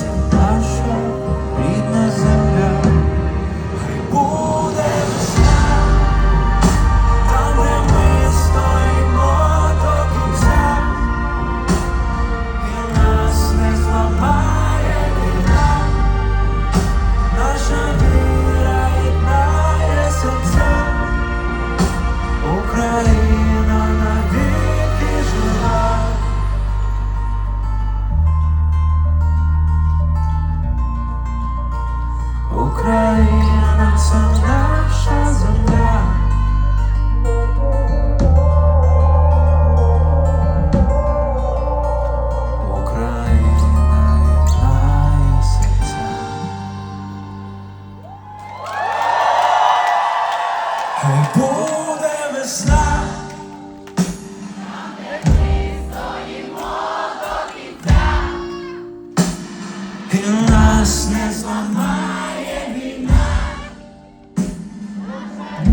listen. Україна це наша земля. Україна єднає серця. Хай буде весна. Там, де ми стоїмо до нас не зламає.